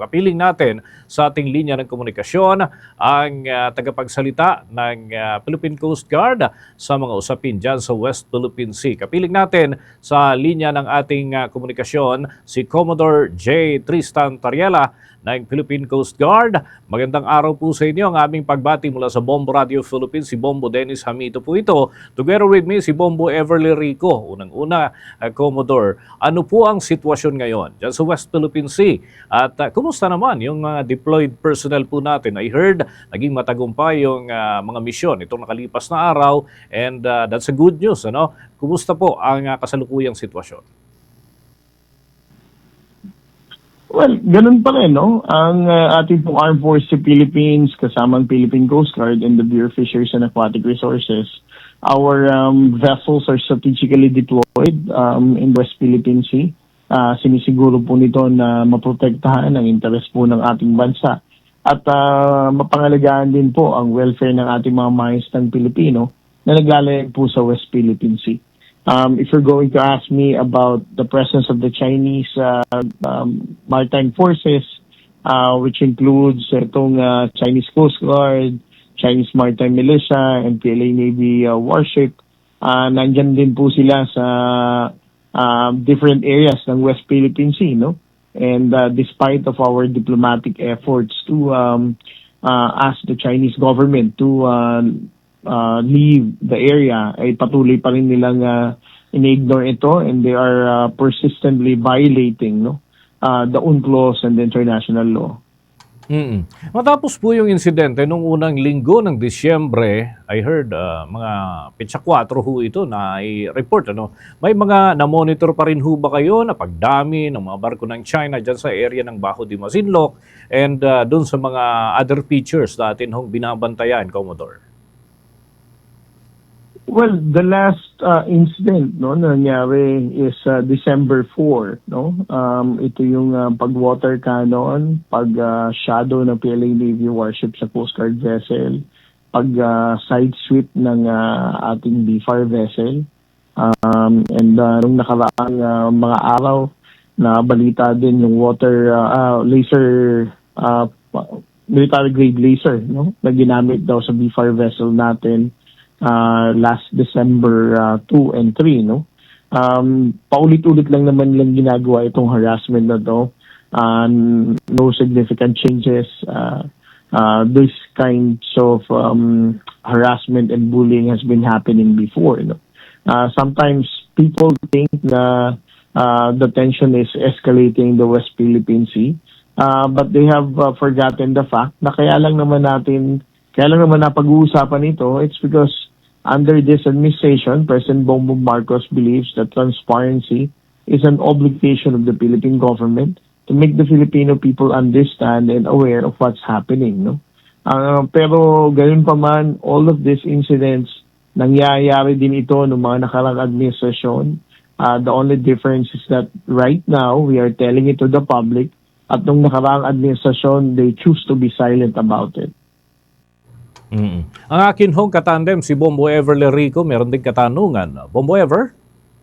Kapiling natin sa ating linya ng komunikasyon ang ah, tagapagsalita ng ah, Philippine Coast Guard sa mga usapin dyan sa West Philippine Sea. Kapiling natin sa linya ng ating ah, komunikasyon si Commodore J. Tristan Tariela ng Philippine Coast Guard. Magandang araw po sa inyo. Ang aming pagbati mula sa Bombo Radio Philippines, si Bombo Dennis Hamito po ito. Together with me, si Bombo Everly Rico. Unang-una, ah, Commodore, ano po ang sitwasyon ngayon dyan sa West Philippine Sea? At ah, kumusta naman yung mga deployed personnel po natin? I heard naging matagumpay yung ah, mga misyon itong nakalipas na araw and ah, that's a good news. Ano? Kumusta po ang ah, kasalukuyang sitwasyon? Well, ganun pa rin, no? Ang uh, ating pong Armed Forces sa Philippines, kasamang Philippine Coast Guard and the Bureau of Fisheries and Aquatic Resources, our um, vessels are strategically deployed um, in West Philippine Sea. Uh, sinisiguro po nito na maprotektahan ang interes po ng ating bansa. At uh, mapangalagaan din po ang welfare ng ating mga maestang Pilipino na naglalayag po sa West Philippine Sea. Um, if you're going to ask me about the presence of the Chinese uh, um, maritime forces, uh, which includes itong uh, Chinese Coast Guard, Chinese Maritime Militia, and PLA Navy uh, warship, uh, nandyan din po sila sa uh, different areas ng West Philippine Sea, no? And uh, despite of our diplomatic efforts to um, uh, ask the Chinese government to uh, uh, leave the area ay patuloy pa rin nilang uh, in-ignore ito and they are uh, persistently violating no uh, the UNCLOS and the international law. Mm Matapos po yung insidente nung unang linggo ng Disyembre, I heard ah, mga pitsa 4 ho ito na i-report. Ano? May mga na-monitor pa rin ho ba kayo na pagdami ng mga barko ng China dyan sa area ng Bajo de Masinloc and uh, dun sa mga other features na atin hong binabantayan, Commodore? Well, the last uh, incident no na nangyari is uh, December 4, no. Um ito yung uh, pag-water cannon, pag uh, shadow ng PLA Navy warship sa Coast Guard vessel, pag uh, side sweep ng uh, ating BFAR vessel. Um and uh, nung nakaraang uh, mga araw na balita din yung water uh, uh, laser uh, military grade laser no na ginamit daw sa BFAR vessel natin uh, last December uh, 2 and 3, no? Um, paulit-ulit lang naman nilang ginagawa itong harassment na to. Uh, no significant changes. Uh, uh, this kinds of um, harassment and bullying has been happening before. No? Uh, sometimes people think na uh, the tension is escalating in the West Philippine Sea. Uh, but they have uh, forgotten the fact na kaya lang naman natin kaya lang naman napag-uusapan ito, it's because under this administration, President Bongbong Marcos believes that transparency is an obligation of the Philippine government to make the Filipino people understand and aware of what's happening. No? Uh, pero gayon pa man, all of these incidents, nangyayari din ito ng mga nakarang administrasyon. Uh, the only difference is that right now, we are telling it to the public at nung nakarang administrasyon, they choose to be silent about it. Mm Ang akin hong katandem, si Bombo Everly Rico, meron din katanungan. Bombo Ever?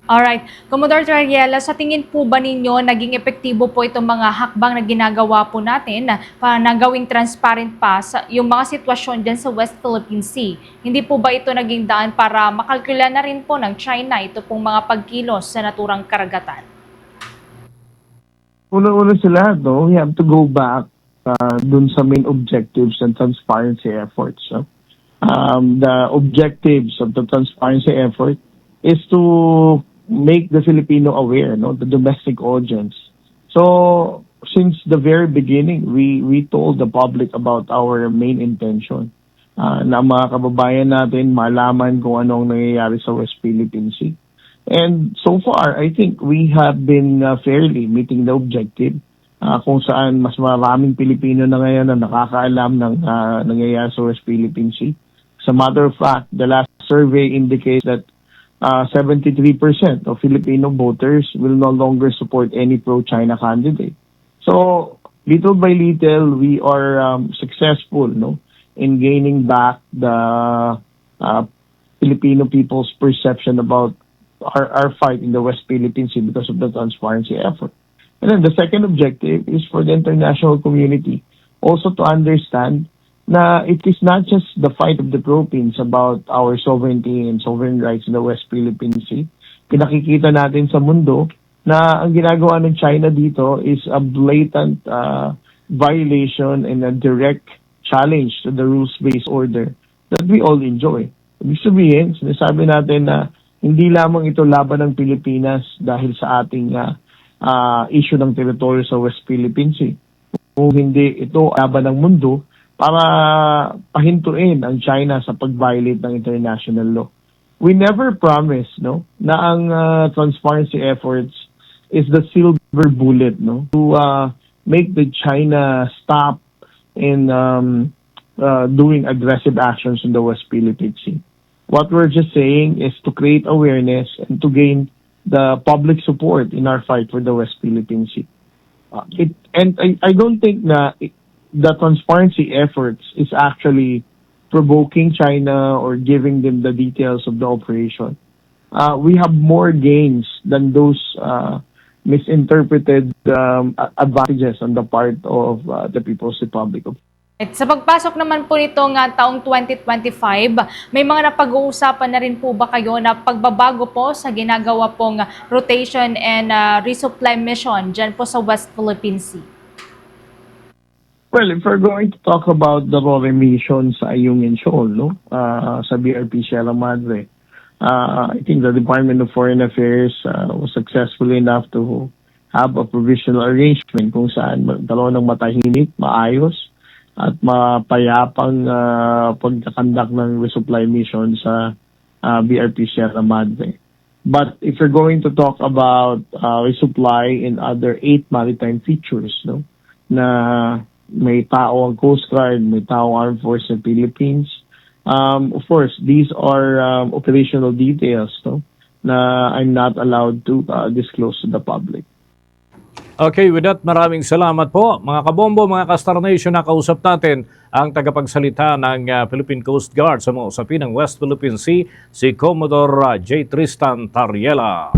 Alright. Commodore Trariela, sa tingin po ba ninyo naging epektibo po itong mga hakbang na ginagawa po natin na, para na gawing transparent pa sa, yung mga sitwasyon dyan sa West Philippine Sea? Hindi po ba ito naging daan para makalkula na rin po ng China ito pong mga pagkilos sa naturang karagatan? Una-una sa lahat, no, we have to go back uh, dun sa main objectives and transparency efforts. No? Um, the objectives of the transparency effort is to make the Filipino aware, no, the domestic audience. So, since the very beginning, we we told the public about our main intention. Uh, na mga kababayan natin malaman kung anong nangyayari sa West Philippine Sea. And so far, I think we have been uh, fairly meeting the objective uh, kung saan mas maraming Pilipino na ngayon na nakakaalam ng uh, nangyayari sa West Philippine Sea. As a matter of fact, the last survey indicates that uh, 73% of Filipino voters will no longer support any pro-China candidate. So, little by little, we are um, successful no, in gaining back the uh, Filipino people's perception about our, our fight in the West Philippine Sea because of the transparency effort. And then the second objective is for the international community also to understand na it is not just the fight of the Philippines about our sovereignty and sovereign rights in the West Philippine Sea. Pinakikita natin sa mundo na ang ginagawa ng China dito is a blatant uh, violation and a direct challenge to the rules-based order that we all enjoy. Ibig sabihin, sinasabi natin na hindi lamang ito laban ng Pilipinas dahil sa ating uh, uh, issue ng teritoryo sa West Philippine Sea. Kung hindi ito laban ng mundo para pahintuin ang China sa pag-violate ng international law. We never promise no na ang uh, transparency efforts is the silver bullet no to uh, make the China stop in um, uh, doing aggressive actions in the West Philippine Sea. What we're just saying is to create awareness and to gain the public support in our fight for the West Philippine Sea. Uh, it, and I, I don't think na it, the transparency efforts is actually provoking China or giving them the details of the operation. Uh, we have more gains than those uh, misinterpreted um, advantages on the part of uh, the People's Republic of At sa pagpasok naman po nitong uh, taong 2025, may mga napag-uusapan na rin po ba kayo na pagbabago po sa ginagawa pong rotation and uh, resupply mission dyan po sa West Philippine Sea? Well, if we're going to talk about the RORE mission sa Ayung and Shoal, no? Uh, sa BRP Sierra Madre, uh, I think the Department of Foreign Affairs uh, was successful enough to have a provisional arrangement kung saan magkaroon ng matahimik, maayos, at mapayapang uh, pagkakandak ng resupply mission sa uh, BRP Sierra Madre. But if you're going to talk about uh, resupply in other eight maritime features, no, na may tao ang Coast Guard, may tao ang Armed Forces ng Philippines. Um, of course, these are um, operational details no, na I'm not allowed to uh, disclose to the public. Okay, with that, maraming salamat po. Mga kabombo, mga ka-Star Nation, nakausap natin ang tagapagsalita ng uh, Philippine Coast Guard sa mga usapin ng West Philippine Sea, si Commodore uh, J. Tristan Tariela.